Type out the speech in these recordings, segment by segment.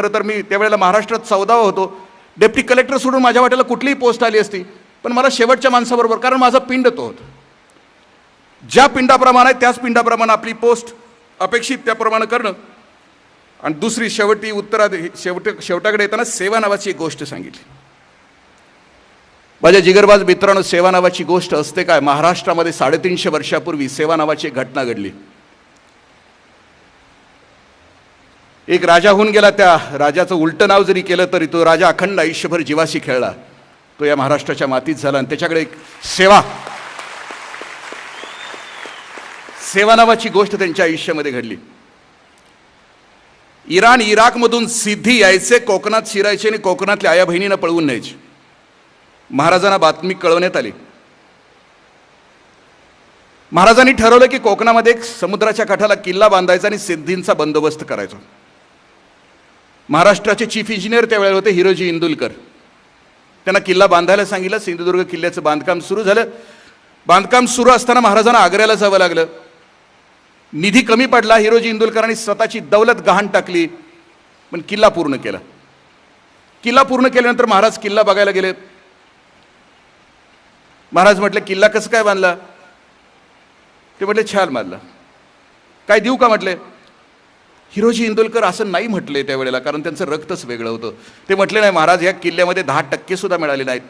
खरं तर मी त्यावेळेला महाराष्ट्रात चौदावा होतो. डेप्टी कलेक्टर सोडून माझ्या वाट्याला कुठलीही पोस्ट आली असती. पण मला शेवटच्या माणसाबरोबर कारण माझा पिंड तो होता. ज्या पिंडाप्रमाणे आहे त्याच पिंडाप्रमाणे आपली पोस्ट अपेक्षित त्याप्रमाणे करणं. आणि दुसरी शेवटी उत्तरा शेवट शेवटाकडे येताना सेवा नावाची एक गोष्ट सांगितली. माझ्या जिगरबाज मित्रांनो सेवा नावाची गोष्ट असते काय? महाराष्ट्रामध्ये साडेतीनशे वर्षापूर्वी सेवा नावाची एक घटना घडली. एक राजा होऊन गेला त्या राजाचं उलटं नाव जरी केलं तरी तो राजा अखंड आयुष्यभर जीवाशी खेळला. तो या महाराष्ट्राच्या मातीत झाला आणि त्याच्याकडे एक सेवा. सेवा नावाची गोष्ट त्यांच्या आयुष्यामध्ये घडली. इराण इराकमधून सिद्धी यायचे कोकणात शिरायचे आणि कोकणातल्या आया बहिणीनं पळवून न्यायचे. महाराजांना बातमी कळवण्यात आली. महाराजांनी ठरवलं की कोकणामध्ये एक समुद्राच्या काठाला किल्ला बांधायचा आणि सिद्धींचा बंदोबस्त करायचा. महाराष्ट्राचे चीफ इंजिनियर त्यावेळेला होते हिरोजी इंदुलकर. त्यांना किल्ला बांधायला सांगितलं सिंधुदुर्ग किल्ल्याचं बांधकाम सुरू झालं. बांधकाम सुरू असताना महाराजांना आग्र्याला जावं लागलं. निधी कमी पडला हिरोजी इंदुलकरांनी स्वतःची दौलत गहाण टाकली पण किल्ला पूर्ण केला. किल्ला पूर्ण केल्यानंतर महाराज किल्ला बघायला गेले. महाराज म्हटले किल्ला कसं काय बांधला? ते म्हटले छान बांधला काय देऊ का? म्हटले. हिरोजी इंदोलकर असं नाही म्हटले त्यावेळेला कारण त्यांचं रक्तच वेगळं होतं. ते म्हटले नाही महाराज या किल्ल्यामध्ये दहा टक्केसुद्धा मिळाले नाहीत.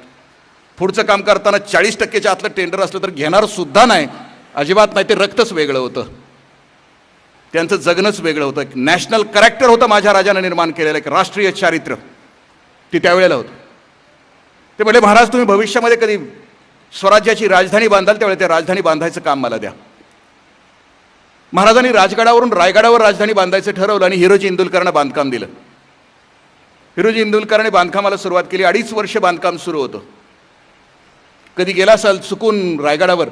पुढचं काम करताना चाळीस टक्केच्या आतलं टेंडर असलं तर घेणारसुद्धा नाही. अजिबात नाही ते रक्तच वेगळं होतं. त्यांचं जगणंच वेगळं होतं. एक नॅशनल कॅरेक्टर होतं माझ्या राजानं निर्माण केलेलं एक राष्ट्रीय चारित्र्य ते त्यावेळेला होतं. ते म्हटले महाराज तुम्ही भविष्यामध्ये कधी स्वराज्याची राजधानी बांधाल त्यावेळेला त्या राजधानी बांधायचं काम मला द्या. महाराजांनी राजगडावरून रायगडावर राजधानी बांधायचं ठरवलं आणि हिरोजी इंदुलकरांना बांधकाम दिलं. हिरोजी इंदुलकरांनी बांधकामाला सुरुवात केली. अडीच वर्ष बांधकाम सुरू होतं. कधी गेला असाल चुकून रायगडावर?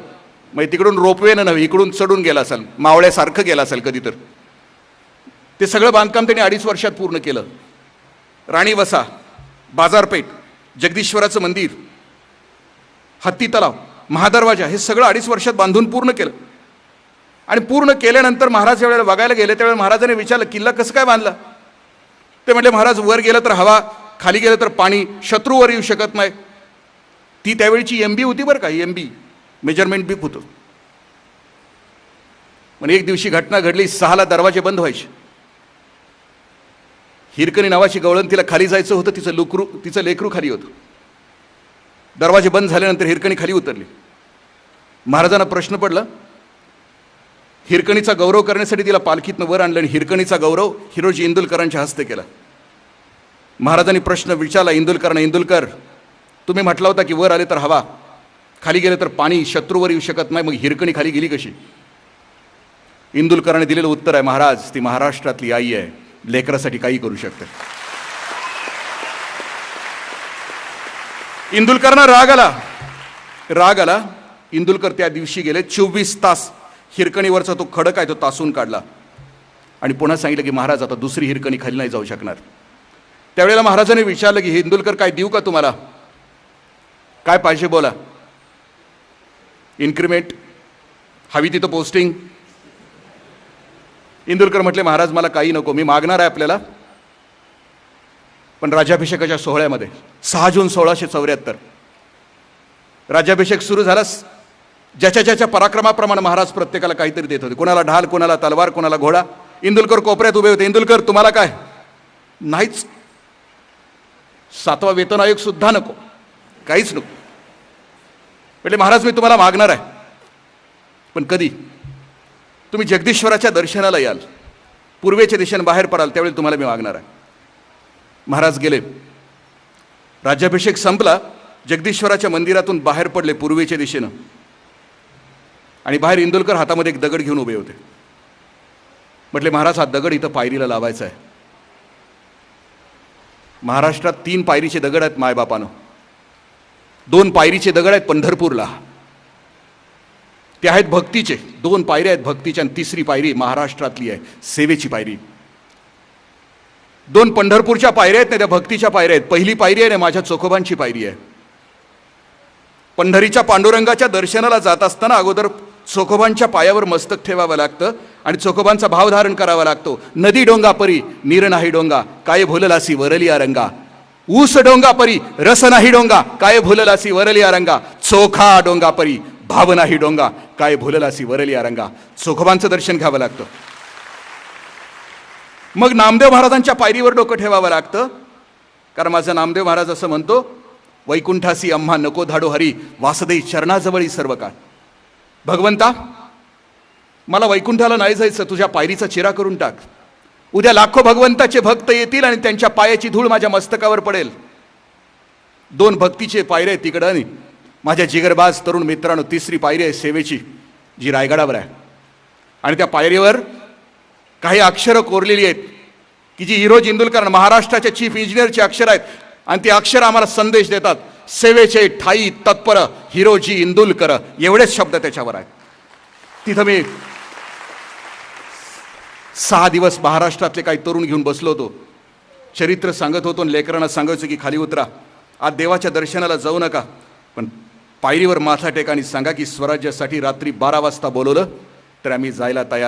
मग तिकडून रोपवेनं नव्हे इकडून चढून गेला असाल. मावळ्यासारखं गेला असाल कधी तर. ते सगळं बांधकाम त्यांनी अडीच वर्षात पूर्ण केलं. राणी वसा बाजारपेठ जगदीश्वराचं मंदिर हत्ती तलाव महादरवाजा हे सगळं अडीच वर्षात बांधून पूर्ण केलं. आणि पूर्ण केल्यानंतर महाराज यावेळेला बघायला गेले त्यावेळेला महाराजांनी विचारलं किल्ला कसं काय बांधला? ते म्हटले महाराज वर गेलं तर हवा खाली गेलं तर पाणी शत्रूवर येऊ शकत नाही. ती त्यावेळीची एम बी होती बरं का एम बी मेजरमेंट बीप होतं. पण एक दिवशी घटना घडली सहाला दरवाजे बंद व्हायचे. हिरकणी नावाची गवळण तिला खाली जायचं होतं तिचं लुकरू तिचं लेकरू खाली होतं. दरवाजे बंद झाल्यानंतर हिरकणी खाली उतरली. महाराजांना प्रश्न पडला हिरकणीचा गौरव करण्यासाठी तिला पालखीतनं वर आणलं आणि हिरकणीचा गौरव हिरोजी इंदुलकरांच्या हस्ते केला. महाराजांनी प्रश्न विचारला इंदुलकरांना इंदुलकर तुम्ही म्हटला होता की वर आले तर हवा खाली गेले तर पाणी शत्रूवर येऊ शकत नाही मग हिरकणी खाली गेली कशी? इंदुलकरांनी दिलेलं उत्तर आहे महाराज ती महाराष्ट्रातली आई आहे लेकरासाठी काही करू शकते. इंदुलकरांना राग आला. राग आला. इंदुलकर त्या दिवशी गेले चोवीस तास हिरकणीवरचा तो खडक आहे तो तासून काढला. आणि पुन्हा सांगितलं की महाराज आता दुसरी हिरकणी खाली नाही जाऊ शकणार. त्यावेळेला महाराजांनी विचारलं की हिंदुलकर काय देऊ का तुम्हाला? काय पाहिजे बोला? इन्क्रिमेंट हवी तिथं पोस्टिंग इंदुरकर म्हटले महाराज मला काही नको मी मागणार आहे आपल्याला पण राज्याभिषेकाच्या सोहळ्यामध्ये सहा जून सोळाशे चौऱ्याहत्तर राज्याभिषेक सुरू झालास ज्याच्या ज्याच्या पराक्रमाप्रमाणे महाराज प्रत्येकाला काहीतरी देत होते. कोणाला ढाल कोणाला तलवार कोणाला घोडा. इंदुलकर कोपऱ्यात उभे होते. इंदुलकर तुम्हाला काय? नाहीच. सातवा वेतन आयोग सुद्धा नको. काहीच नको. म्हणजे महाराज मी तुम्हाला मागणार आहे. पण कधी? तुम्ही जगदीश्वराच्या दर्शनाला याल. पूर्वेच्या दिशेने बाहेर पडाल त्यावेळी तुम्हाला मी मागणार आहे. महाराज गेले. राज्याभिषेक संपला. जगदीश्वराच्या मंदिरातून बाहेर पडले पूर्वेच्या दिशेनं. आणि बाहेर इंदोलकर हातामध्ये एक दगड घेऊन उभे होते. म्हटले महाराज हा दगड इथं पायरीला लावायचा आहे. महाराष्ट्रात तीन पायरीचे दगड आहेत मायबापानं. दोन पायरीचे दगड आहेत पंढरपूरला. ते आहेत भक्तीचे. दोन पायऱ्या आहेत भक्तीच्या आणि तिसरी पायरी महाराष्ट्रातली आहे सेवेची पायरी. दोन पंढरपूरच्या पायऱ्या आहेत ना त्या भक्तीच्या पायऱ्या आहेत. पहिली पायरी आहे ना माझ्या चोखोबांची पायरी आहे. पंढरीच्या पांडुरंगाच्या दर्शनाला जात असताना अगोदर चोखोबांच्या पायावर मस्तक ठेवावं लागतं आणि चोखोबांचा भाव धारण करावा लागतो. नदी डोंगा परी नीर नाही डोंगा काय भुललासी वरली रंगा ऊस डोंगा परी रस नाही डोंगा काय भुललासी वरली रंगा चोखा डोंगा परी भाव नाही डोंगा काय भुललासी वरली रंगा चोखोबांचं दर्शन घ्यावं लागतं. मग नामदेव महाराजांच्या पायरीवर डोकं ठेवावं लागतं. कारण माझा नामदेव महाराज असं म्हणतो वैकुंठासी अम्हा नको धाडो हरी वासदई चरणाजवळी सर्व काळ भगवंता मला वैकुंठाला नाही जायचं तुझ्या पायरीचा चिरा करून टाक. उद्या लाखो भगवंताचे भक्त येतील आणि त्यांच्या पायाची धूळ माझ्या मस्तकावर पडेल. दोन भक्तीचे पायरे आहेत तिकडं आणि माझ्या जिगरबाज तरुण मित्रांनो तिसरी पायरी आहे सेवेची जी रायगडावर आहे. आणि त्या पायरीवर काही अक्षरं कोरलेली आहेत की जी हिरो जिंदुलकर महाराष्ट्राच्या चीफ इंजिनियरची अक्षर आहेत. आणि ती अक्षर आम्हाला संदेश देतात. सेवेचे ठाई तत्पर हिरोजी इंदुलकर एवढेच शब्द त्याच्यावर आहेत. तिथं मी सहा दिवस महाराष्ट्रातले काही तरुण घेऊन बसलो होतो. चरित्र सांगत होतो आणि लेकरांना सांगायचं की खाली उतरा. आज देवाच्या दर्शनाला जाऊ नका. पण पायरीवर माथा टेका आणि सांगा की स्वराज्यासाठी रात्री बारा वाजता बोलवलं तर आम्ही जायला तयार